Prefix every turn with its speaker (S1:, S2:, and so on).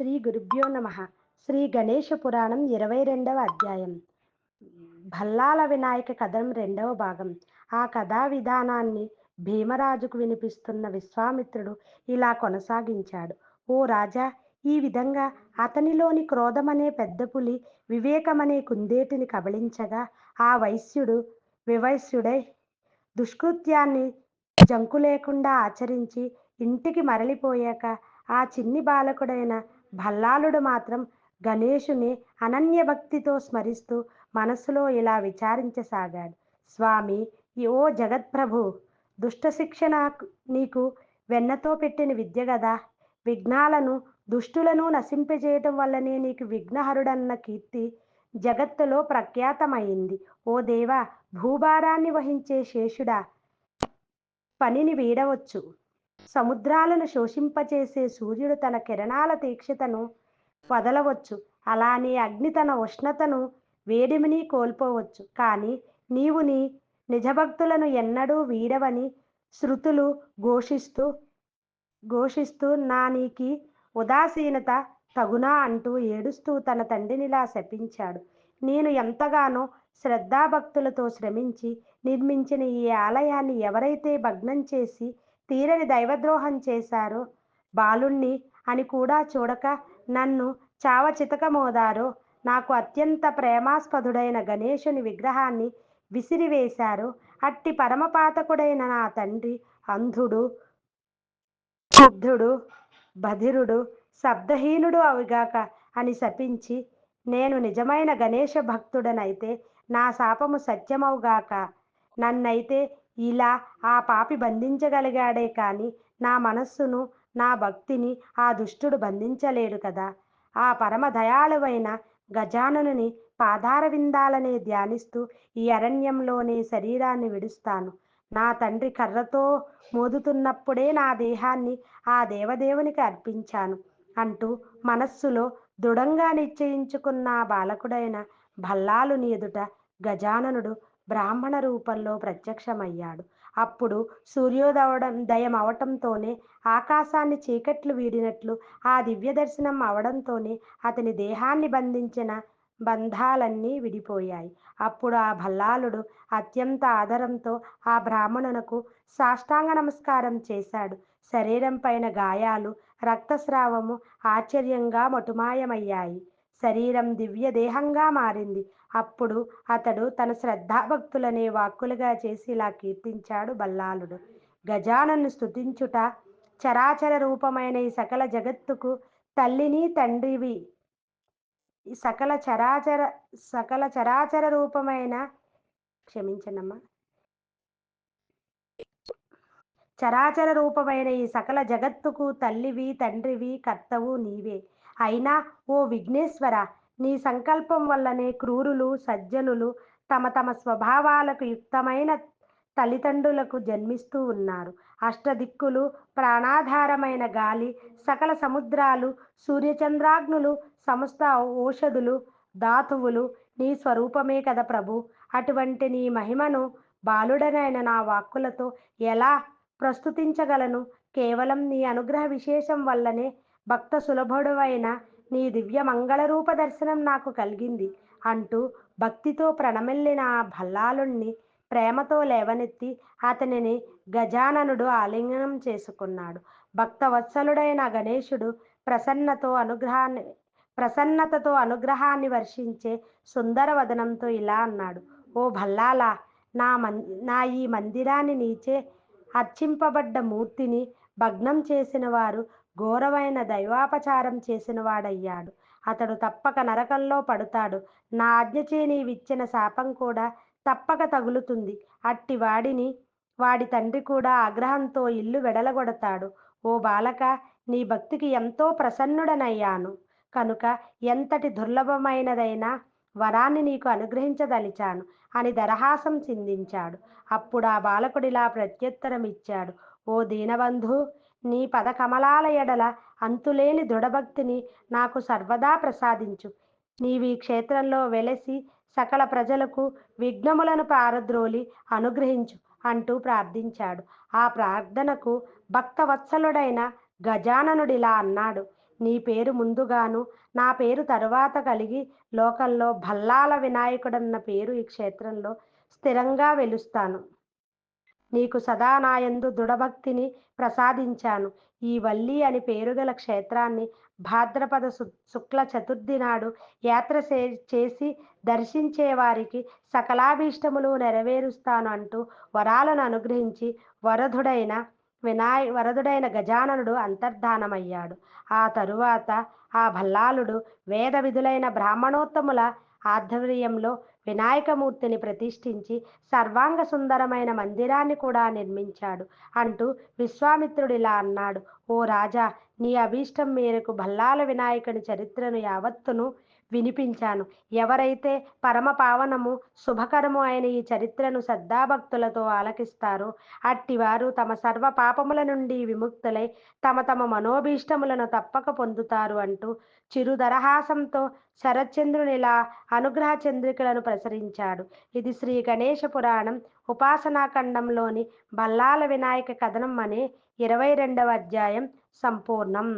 S1: శ్రీ గురుభ్యో నమ. శ్రీ గణేష పురాణం ఇరవై రెండవ అధ్యాయం. భల్లాల వినాయక కథనం రెండవ భాగం. ఆ కథా విధానాన్ని భీమరాజుకు వినిపిస్తున్న విశ్వామిత్రుడు ఇలా కొనసాగించాడు. ఓ రాజా ఈ విధంగా అతనిలోని క్రోధమనే పెద్ద పులి వివేకమనే కుందేటిని కబళించగా ఆ వైశ్యుడు వివైశ్యుడై దుష్కృత్యాన్ని జంకు లేకుండా ఆచరించి ఇంటికి మరలిపోయాక ఆ చిన్ని బాలకుడైన భల్లాలుడు మాత్రం గణేషుని అనన్య భక్తితో స్మరిస్తూ మనస్సులో ఇలా విచారించసాగాడు. స్వామి ఓ జగత్ప్రభు దుష్ట శిక్షణ నీకు వెన్నతో పెట్టిన విద్య గదా. విఘ్నాలను దుష్టులను నశింపజేయటం వల్లనే నీకు విఘ్నహరుడన్న కీర్తి జగత్తులో ప్రఖ్యాతమైంది. ఓ దేవా భూభారాన్ని వహించే శేషుడా పనిని వీడవచ్చు. సముద్రాలను శోషింపచేసే సూర్యుడు తన కిరణాల తీక్షతను వదలవచ్చు. అలానే అగ్ని తన ఉష్ణతను వేడిమిని కోల్పోవచ్చు. కానీ నీవు నీ నిజభక్తులను ఎన్నడూ వీడవని శృతులు ఘోషిస్తూ ఘోషిస్తూ నా నీకి ఉదాసీనత తగునా అంటూ ఏడుస్తూ తన తండ్రినిలా శపించాడు. నేను ఎంతగానో శ్రద్ధాభక్తులతో శ్రమించి నిర్మించిన ఈ ఆలయాన్ని ఎవరైతే భగ్నం చేసి తీరని దైవద్రోహం చేశారు బాలుణ్ణి అని కూడా చూడక నన్ను చావ చితకమోదారు నాకు అత్యంత ప్రేమాస్పదుడైన గణేశుని విగ్రహాన్ని విసిరివేశారు. అట్టి పరమపాతకుడైన నా తండ్రి అంధుడు శుద్ధుడు బధిరుడు శబ్దహీనుడు అవిగాక అని శపించి నేను నిజమైన గణేష భక్తుడనైతే నా శాపము సత్యమవుగాక. నన్నైతే ఇలా ఆ పాపి బంధించగలిగాడే కానీ నా మనస్సును నా భక్తిని ఆ దుష్టుడు బంధించలేడు కదా. ఆ పరమ దయాళువైన గజాననుని పాదార విందాలనే ధ్యానిస్తూ ఈ అరణ్యంలోనే శరీరాన్ని విడుస్తాను. నా తండ్రి కర్రతో మోదుతున్నప్పుడే నా దేహాన్ని ఆ దేవదేవునికి అర్పించాను అంటూ మనస్సులో దృఢంగా నిశ్చయించుకున్న బాలకుడైన భల్లాలుని ఎదుట గజాననుడు బ్రాహ్మణ రూపంలో ప్రత్యక్షమయ్యాడు. అప్పుడు సూర్యోదవడం దయం అవటంతోనే ఆకాశాన్ని చీకట్లు వీడినట్లు ఆ దివ్య దర్శనం అవడంతోనే అతని దేహాన్ని బంధించిన బంధాలన్నీ విడిపోయాయి. అప్పుడు ఆ భల్లాలుడు అత్యంత ఆదరంతో ఆ బ్రాహ్మణునకు సాష్టాంగ నమస్కారం చేశాడు. శరీరం పైన గాయాలు రక్తస్రావము ఆశ్చర్యంగా మటుమాయమయ్యాయి. శరీరం దివ్య దేహంగా మారింది. అప్పుడు అతడు తన శ్రద్ధాభక్తులనే వాక్కులుగా చేసి ఇలా కీర్తించాడు బల్లాలుడు. గజానను స్తుతించుట చరాచర రూపమైన ఈ సకల జగత్తుకు తల్లిని తండ్రివి. ఈ సకల చరాచర సకల చరాచర రూపమైన క్షమించనమ్మా చరాచర రూపమైన ఈ సకల జగత్తుకు తల్లివి తండ్రివి కర్తవు నీవే. అయినా ఓ విఘ్నేశ్వర నీ సంకల్పం వల్లనే క్రూరులు సజ్జనులు తమ తమ స్వభావాలకు యుక్తమైన తల్లిదండ్రులకు జన్మిస్తూ ఉన్నారు. అష్టదిక్కులు ప్రాణాధారమైన గాలి సకల సముద్రాలు సూర్యచంద్రాగ్నులు సమస్త ఔషధులు ధాతువులు నీ స్వరూపమే కదా ప్రభు. అటువంటి నీ మహిమను బాలుడనైన నా వాక్కులతో ఎలా ప్రస్తుతించగలను? కేవలం నీ అనుగ్రహ విశేషం వల్లనే భక్త సులభుడవైన నీ దివ్య మంగళరూప దర్శనం నాకు కలిగింది అంటూ భక్తితో ప్రణమిల్లిన ఆ భల్లాలుణ్ణి ప్రేమతో లేవనెత్తి అతనిని గజాననుడు ఆలింగనం చేసుకున్నాడు. భక్తవత్సలుడైన గణేశుడు ప్రసన్నతో అనుగ్రహాన్ని ప్రసన్నతతో అనుగ్రహాన్ని వర్షించే సుందర వదనంతో ఇలా అన్నాడు. ఓ భల్లాలా నా మన్ నా ఈ మందిరాన్ని నీచే అర్చింపబడ్డ మూర్తిని భగ్నం చేసిన వారు ఘోరమైన దైవాపచారం చేసిన వాడయ్యాడు అతడు తప్పక నరకంలో పడుతాడు. నా ఆజ్ఞచే నీవిచ్చిన శాపం కూడా తప్పక తగులుతుంది. అట్టి వాడిని వాడి తండ్రి కూడా ఆగ్రహంతో ఇల్లు వెడలగొడతాడు. ఓ బాలక నీ భక్తికి ఎంతో ప్రసన్నుడనయ్యాను. కనుక ఎంతటి దుర్లభమైనదైనా వరాన్ని నీకు అనుగ్రహించదలిచాను అని దరహాసం చిందించాడు. అప్పుడు ఆ బాలకుడిలా ప్రత్యుత్తరం ఇచ్చాడు ఓ దీనబంధు నీ పదకమలాల ఎడల అంతులేని దృఢభక్తిని నాకు సర్వదా ప్రసాదించు. నీవి క్షేత్రంలో వెలసి సకల ప్రజలకు విఘ్నములను పారద్రోలి అనుగ్రహించు అంటూ ప్రార్థించాడు. ఆ ప్రార్థనకు భక్తవత్సలుడైన గజాననుడిలా అన్నాడు. నీ పేరు ముందుగాను నా పేరు తరువాత కలిగి లోకంలో భల్లాల వినాయకుడన్న పేరు ఈ క్షేత్రంలో స్థిరంగా వెలుస్తాను. నీకు సదా నాయందు దృఢభక్తిని ప్రసాదించాను. ఈ వల్లి అని పేరుగల క్షేత్రాన్ని భాద్రపద శుక్ల చతుర్థి నాడు యాత్ర చేసి దర్శించే వారికి సకలాభీష్టములు నెరవేరుస్తాను అంటూ వరాలను అనుగ్రహించి వరధుడైన వినాయ వరదుడైన గజాననుడు అంతర్ధానమయ్యాడు. ఆ తరువాత ఆ భల్లాలుడు వేద విధులైన బ్రాహ్మణోత్తముల ఆధ్వర్యంలో వినాయకమూర్తిని ప్రతిష్ఠించి సర్వాంగ సుందరమైన మందిరాన్ని కూడా నిర్మించాడు అంటూ విశ్వామిత్రుడిలా అన్నాడు. ఓ రాజా నీ అభీష్టం మేరకు భల్లాల వినాయకుని చరిత్రను యావత్తును వినిపించాను. ఎవరైతే పరమ పావనము శుభకరము అయిన ఈ చరిత్రను శ్రద్ధాభక్తులతో ఆలకిస్తారో అట్టివారు తమ సర్వ పాపముల నుండి విముక్తులై తమ తమ మనోభీష్టములను తప్పక పొందుతారు అంటూ చిరుదరహాసంతో శరత్చంద్రునిలా అనుగ్రహ చంద్రికలను ప్రసరించాడు. ఇది శ్రీ గణేష పురాణం ఉపాసనాఖండంలోని బల్లాల వినాయక కథనం అనే ఇరవై రెండవ అధ్యాయం సంపూర్ణం.